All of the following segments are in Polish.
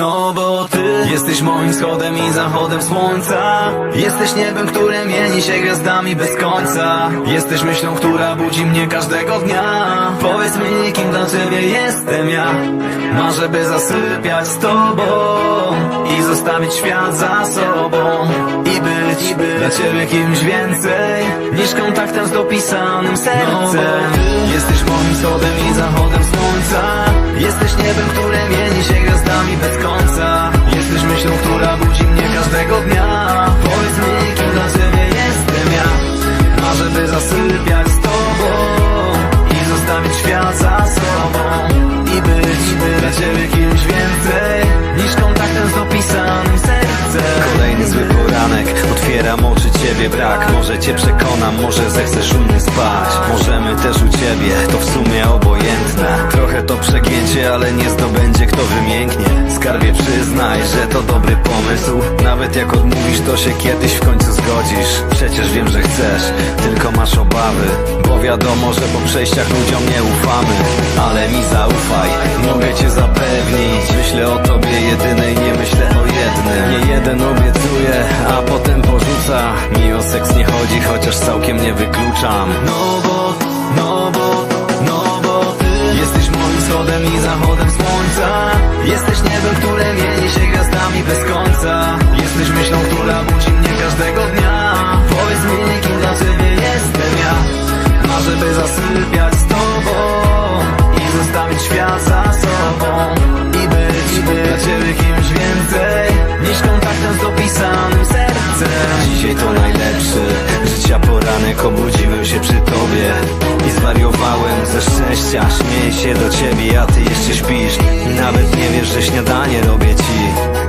No bo ty jesteś moim wschodem i zachodem słońca. Jesteś niebem, które mieni się gwiazdami bez końca. Jesteś myślą, która budzi mnie każdego dnia. Powiedz mi, kim dla ciebie jestem ja? Marzę, by zasypiać z tobą I zostawić świat za sobą. I być, i być dla ciebie kimś więcej Niż kontaktem z dopisanym sercem. Jesteś moim wschodem i zachodem słońca Jesteś niebem, które mieni się gwiazdami bez końca. Jesteś myślą, która budzi mnie każdego dnia. Powiedz mi, kim dla ciebie jestem ja? Marzę, by zasypiać z tobą I zostawić świat za sobą. I być, dla ciebie kimś więcej Niż kontaktem z dopisanym sercem. Kolejny zły poranek, otwieram oczy, ciebie brak Może cię przekonam, może zechcesz u mnie spać. Możemy też u ciebie, to w sumie obojętne. Trochę to przegięcie, ale nie zdobędzie kto wymięknie. Skarbie przyznaj, że to dobry pomysł. Nawet jak odmówisz, to się kiedyś w końcu zgodzisz. Przecież wiem, że chcesz, tylko masz obawy. Bo wiadomo, że po przejściach ludziom nie ufamy. Ale mi zaufaj, mogę cię zapewnić. Myślę o tobie jedynej, nie myślę o jednym. Nie jeden obiecuje, a potem porzuca nie chodzi, chociaż całkiem nie wykluczam. No bo, poranek obudziłem się przy tobie I zwariowałem ze szczęścia. Śmieję się do ciebie, a ty jeszcze śpisz. Nawet nie wiesz, że śniadanie robię ci.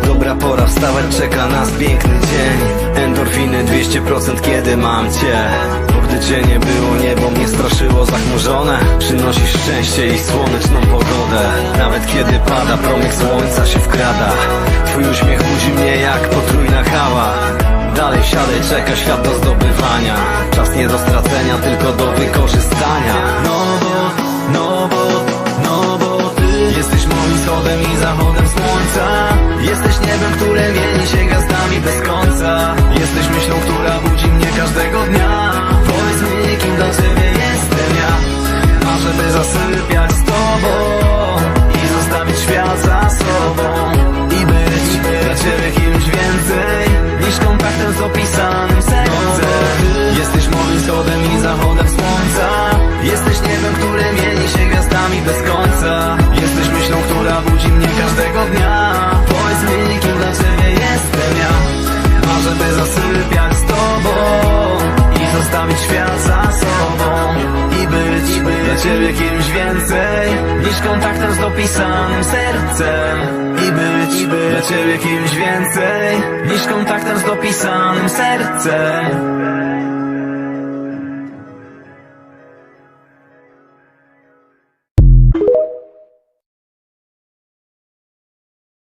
Dobra pora wstawać, czeka nas piękny dzień. Endorfiny 200% kiedy mam cię? Bo gdy cię nie było, niebo mnie straszyło zachmurzone. Przynosisz szczęście i słoneczną pogodę. Nawet kiedy pada, promyk słońca się wkrada. Twój uśmiech budzi mnie jak potrójna hała Dalej siadaj, czeka świat do zdobywania. Czas nie do stracenia, tylko do wykorzystania która budzi mnie każdego dnia. Powiedz mi, kim dla ciebie jestem ja. Marzę, by zasypiać z tobą I zostawić świat za sobą. I być, i być dla ciebie kimś więcej Niż kontaktem z dopisanym sercem. I być, i być dla ciebie kimś więcej Niż kontaktem z dopisanym sercem